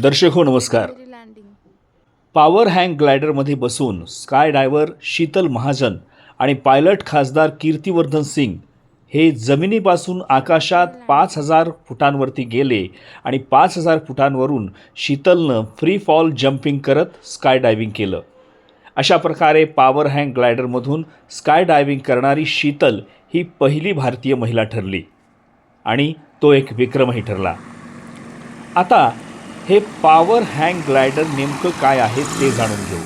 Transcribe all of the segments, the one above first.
दर्शक हो नमस्कार. पॉवर हँग ग्लायडरमध्ये बसून स्काय डायव्हर शीतल महाजन आणि पायलट खासदार कीर्तिवर्धन सिंग हे जमिनीपासून आकाशात पाच हजार फुटांवरती गेले आणि पाच हजार फुटांवरून शीतलनं फ्री फॉल जम्पिंग करत स्काय डायव्हिंग केलं. अशा प्रकारे पॉवर हँग ग्लायडरमधून स्काय डायव्हिंग करणारी शीतल ही पहिली भारतीय महिला ठरली आणि तो एक विक्रमही ठरला. आता हे पॉवर हँग ग्लायडर नेमकं काय आहे ते जाणून घेऊ.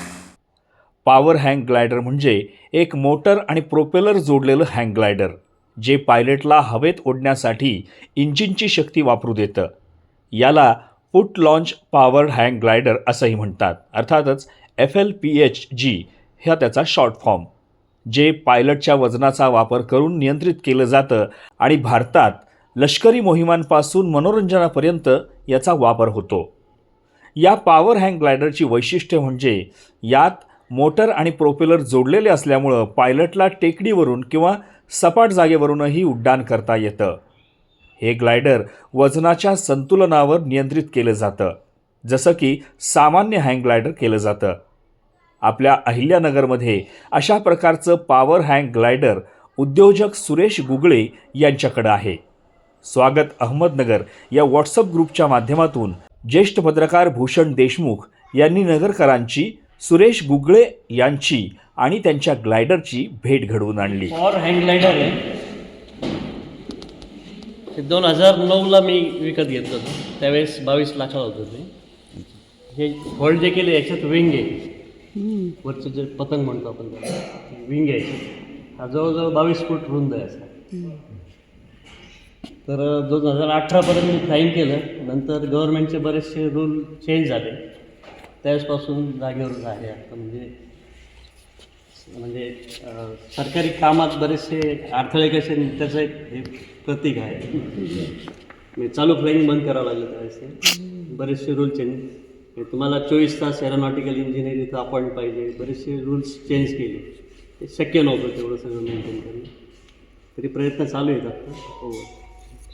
पॉवर हँग ग्लायडर म्हणजे एक मोटर आणि प्रोपेलर जोडलेलं हँग ग्लायडर जे पायलटला हवेत ओढण्यासाठी इंजिनची शक्ती वापरू देतं. याला foot launch power hang glider असंही म्हणतात. अर्थातच F L P H G हा त्याचा शॉर्ट फॉर्म जे पायलटच्या वजनाचा वापर करून नियंत्रित केलं जातं आणि भारतात लष्करी मोहिमांपासून मनोरंजनापर्यंत याचा वापर होतो. या पॉवर हँग ग्लायडरची वैशिष्ट्य म्हणजे यात मोटर आणि प्रोपेलर जोडलेले असल्यामुळं पायलटला टेकडीवरून किंवा सपाट जागेवरूनही उड्डाण करता येतं. हे ग्लायडर वजनाच्या संतुलनावर नियंत्रित केलं जातं जसं की सामान्य हँग ग्लायडर केलं जातं. आपल्या अहिल्यानगरमध्ये अशा प्रकारचं पॉवर हँग ग्लायडर उद्योजक सुरेश गुगळे यांच्याकडं आहे. स्वागत अहमदनगर या व्हॉट्सअप ग्रुपच्या माध्यमातून ज्येष्ठ पत्रकार भूषण देशमुख यांनी नगरकरांची सुरेश गुगळे यांची आणि त्यांच्या ग्लायडरची भेट घडवून आणली. पॉवर हँग ग्लायडर आहे. ते दोन हजार नऊला मी विकत घेतलं होतं. त्यावेळेस बावीस लाखाला होतं ते हे होल्ड जे केले याच्यात विंग आहे. वरचं जे पतंग म्हणतो आपण त्याला विंग आहे. हा जवळजवळ बावीस फूट रुंद आहे असा. तर दोन हजार अठरापर्यंत मी फ्लाईंग केलं. नंतर गव्हर्नमेंटचे बरेचसे रूल चेंज झाले. त्यावेळेसपासून जागेवर झाले आता. म्हणजे म्हणजे सरकारी कामात बरेचसे अडथळे कसे त्याचं एक हे प्रतीक आहे. मी चालू फ्लाईंग बंद करावं लागलं त्यावेळेस. बरेचसे रूल चेंज म्हणजे तुम्हाला चोवीस तास एरोनॉटिकल इंजिनिअरिंगचं अपॉइंट पाहिजे. बरेचसे रूल्स चेंज केले. ते शक्य नव्हतं तेवढं सगळं मेंटेन करणं. तरी प्रयत्न चालू आहेत आता. हो.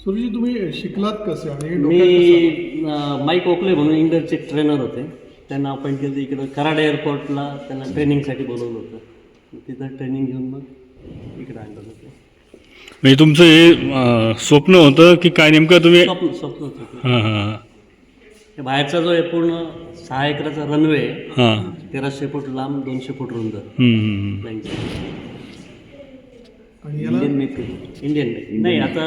सुरजी तुम्ही शिकलात कसे आणि मी माईक ओकले म्हणून इंडरचे ट्रेनर होते. त्यांना अपॉइंट केलं इकडं कराड एअरपोर्टला त्यांना ट्रेनिंगसाठी बोलवलं होतं. तिथं ट्रेनिंग घेऊन मग इकडं आणलं होतं. म्हणजे तुमचं हे स्वप्न होतं की काय नेमकं तुम्ही स्वप्न स्वप्न होतं. हां हां हे. बाहेरचा जो आहे पूर्ण सहा एकराचा रनवे आहे हां. तेराशे फूट लांब दोनशे फूट रुंद. हम्म, आणि याला इंडियन मेक इंडियन मेक नाही आता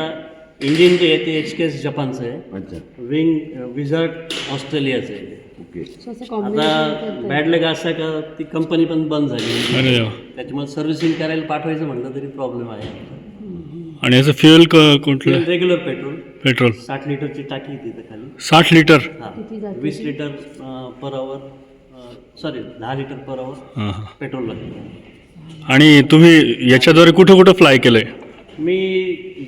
इंडियन जे आहे ते एच के एस जपानचं आहे. विंग विझर्ट ऑस्ट्रेलियाचं आहे. आता बॅड लग असा का? ती कंपनी पण बंद झाली. अरे देवा. त्याच्यामुळे सर्व्हिसिंग करायला पाठवायचं म्हटलं तरी प्रॉब्लेम आहे. आणि याचं फ्युएल क कुठलं? रेग्युलर पेट्रोल पेट्रोल साठ लिटरची टाकी आहे तिथं खाली. साठ लिटर हा. वीस लिटर पर आवर सॉरी दहा लिटर पर आवर हां हां. पेट्रोल लागतं आणि तुम्ही याच्याद्वारे कुठं कुठं फ्लाय केलं आहे मी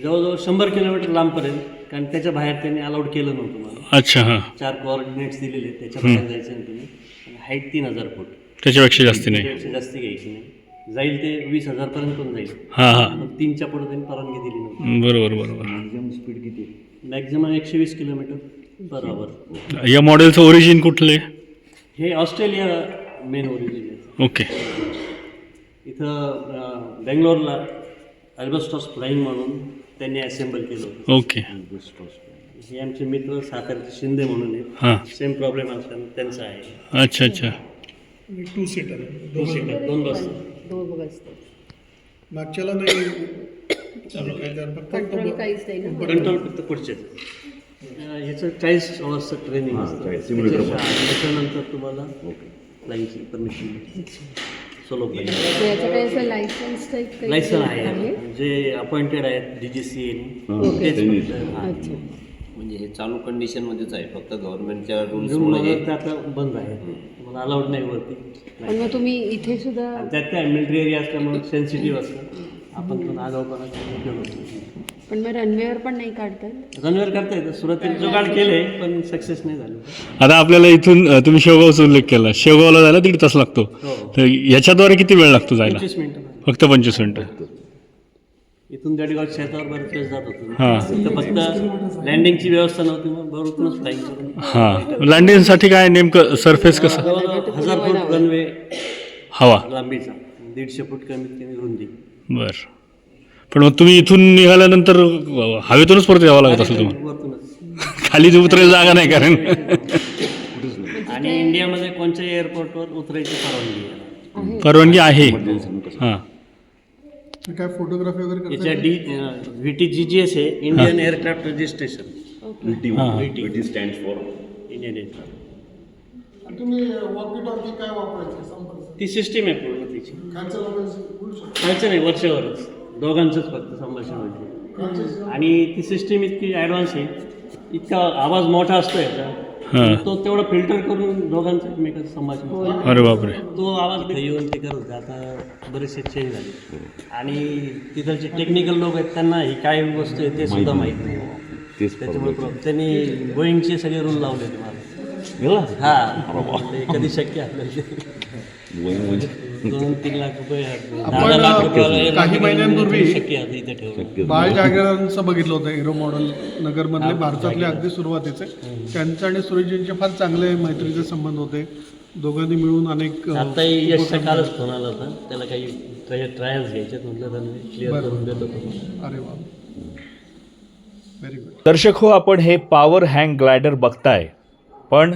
जवळजवळ शंभर किलोमीटर लांबपर्यंत कारण त्याच्या बाहेर त्यांनी अलाउड केलं नव्हतं मला. अच्छा हां. चार कोऑर्डिनेट्स दिलेले त्याच्या बाहेर जायचं नाही तुम्ही. हाईट तीन हजार फूट. त्याच्यापेक्षा जास्ती नाही. त्यापेक्षा जास्ती घ्यायची नाही. जाईल ते वीस हजारपर्यंत पण जाईल. हां हां. मग तीनच्या पुढे त्यांनी परवानगी दिली नव्हती. बरोबर बरोबर. मॅक्झिमम एकशे वीस किलोमीटर पर आवर या मॉडेलचं ओरिजिन कुठलं आहे? हे ऑस्ट्रेलिया मेन ओरिजिन आहे. ओके इथं अं, बेंगलोरला अल्बस्टॉस फ्लाईंग म्हणून त्यांनी असेंबल केलं होतं. ओके हे आमचे मित्र साखरचे शिंदे म्हणून हां. सेम प्रॉब्लेम असल्यानं त्यांचा आहे. अच्छा अच्छा. टू सीटर आहे दोन सीटर दोन बस. मागच्याला नाही. चालू काय तर फक्त एकदम कंट्रोल फक्त पुढचे. ह्याचं चाळीस अवर्सचं ट्रेनिंग असतं. त्याच्या- त्याच्यानंतर तुम्हाला फ्लाईंगची परमिशन सोलो लायसन आहे? जे अपॉइंटेड आहेत डी जी सी म्हणजे हे चालू कंडिशनमध्येच आहे. फक्त गव्हर्नमेंटच्या ते आता बंद आहे. मला अलाउड नाही वरती. तुम्ही इथे सुद्धा त्यात काय मिलिटरी एरिया असल्यामुळे सेन्सिटिव्ह असतं. आपण पण आगाऊपणा उपयोग होतो? पण मग रनवेवर पण नाही काढतात? रनवेअर करता येतं सुरुवातीला जुगाड केले पण सक्सेस नाही झालं. आता आपल्याला इथून अं, तुम्ही शेवगावचा उल्लेख केला. शेवगावला जायला दीड तास लागतो. हो. तर याच्याद्वारे किती वेळ लागतो जायला? पंचवीस मिनिटं फक्त पंचवीस मिनटं. इथून दीडगाव शेतावर बरेच वेळेस जात होतो. हां. तर फक्त लँडिंगची व्यवस्था नव्हती मग बरोबरच फ्लाईंग करून. हां. लँडिंगसाठी काय नेमकं सरफेस कसं? जवळजवळ हजार फूट रनवे हवा. लांबीचा. दीडशे फूट कमीत कमी रुंदी. बर. पण मग तुम्ही इथून निघाल्यानंतर हवेतूनच परत यावं लागत असेल तुम्हाला? खाली उतरायला जागा नाही कारण. आणि इंडियामध्ये कोणत्याही एअरपोर्टवर उतरायची परवानगी आहे? परवानगी आहे. हां. काय फोटोग्राफी वगैरे करता याच्या D V T G G S आहे Indian aircraft registration Indian aircraft तुम्ही वॉकी टॉकी काय वापरायचे? संपर्क ती सिस्टीम आहे पूर्ण. शकतो. खायचं नाही वरच्यावरच. दोघांचंच फक्त संभाषण होते आणि ती सिस्टीम इतकी ॲडव्हान्स आहे. इतका आवाज मोठा असतो याचा. हां. तो तेवढा फिल्टर करून दोघांचं एकमेकांचं संभाषण होतं. अरे बापरे. तो आवाज येऊन ते करत आता बरेचसे चेंज झाले. आणि तिथलचे टेक्निकल लोक आहेत त्यांना ही काय वस्तू आहे ते सुद्धा माहीत नाही. त्याच्यामुळे त्यांनी गोईंगचे सगळे रूल लावले होते मला हा. कधी शक्य आपल्याला. दोन तीन लाख रुपये दहा लाख रुपये काही महिन्यांपूर्वी शक्य आहे आता बाळ जागरांचं बघितलं होतं हिरो मॉडेल नगरमधले भारतातले अगदी सुरुवातीचे. त्यांचे आणि सुरेशजींचे फार चांगले मैत्रीचे संबंध होते. दोघांनी मिळून अनेक अ, कालच फोन आला होता? त्याला काही ट्रायल्स घ्यायच्यात म्हटलं त्यांनी क्लिअर करून देतो तुम्हाला अरे वा. व्हेरी गुड दर्शक हो आपण हे पॉवर हँग ग्लायडर बघताय. पण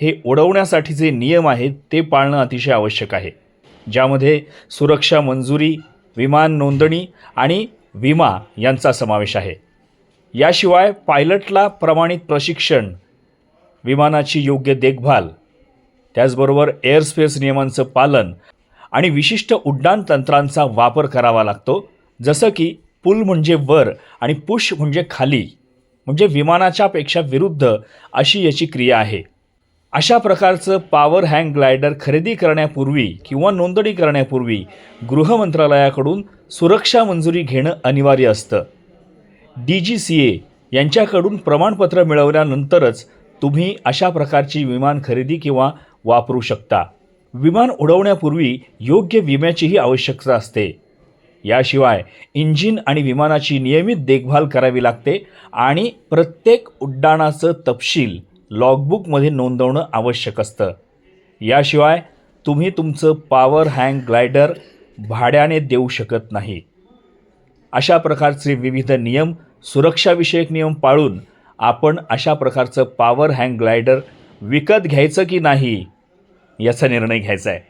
हे उडवण्यासाठीचे नियम आहेत ते पाळणं अतिशय आवश्यक आहे. ज्यामध्ये सुरक्षा मंजुरी विमान नोंदणी आणि विमा यांचा समावेश आहे. याशिवाय पायलटला प्रमाणित प्रशिक्षण विमानाची योग्य देखभाल त्याचबरोबर एअरस्पेस नियमांचं पालन आणि विशिष्ट उड्डाण तंत्रांचा वापर करावा लागतो. जसं की पुल म्हणजे वर आणि पुश म्हणजे खाली म्हणजे विमानाच्या पेक्षा विरुद्ध अशी याची क्रिया आहे. अशा प्रकारचं पॉवर हँग ग्लायडर खरेदी करण्यापूर्वी किंवा नोंदणी करण्यापूर्वी गृह मंत्रालयाकडून सुरक्षा मंजुरी घेणं अनिवार्य असतं. डी जी सी ए यांच्याकडून प्रमाणपत्र मिळवल्यानंतरच तुम्ही अशा प्रकारची विमान खरेदी किंवा वापरू शकता. विमान उडवण्यापूर्वी योग्य विम्याचीही आवश्यकता असते. याशिवाय इंजिन आणि विमानाची नियमित देखभाल करावी लागते आणि प्रत्येक उड्डाणाचं तपशील लॉगबुकमध्ये नोंदवणं आवश्यक असतं. याशिवाय तुम्ही तुमचं पॉवर हँग ग्लायडर भाड्याने देऊ शकत नाही. अशा प्रकारचे विविध नियम सुरक्षाविषयक नियम पाळून आपण अशा प्रकारचं पॉवर हँग ग्लायडर विकत घ्यायचं की नाही याचा निर्णय घ्यायचा आहे.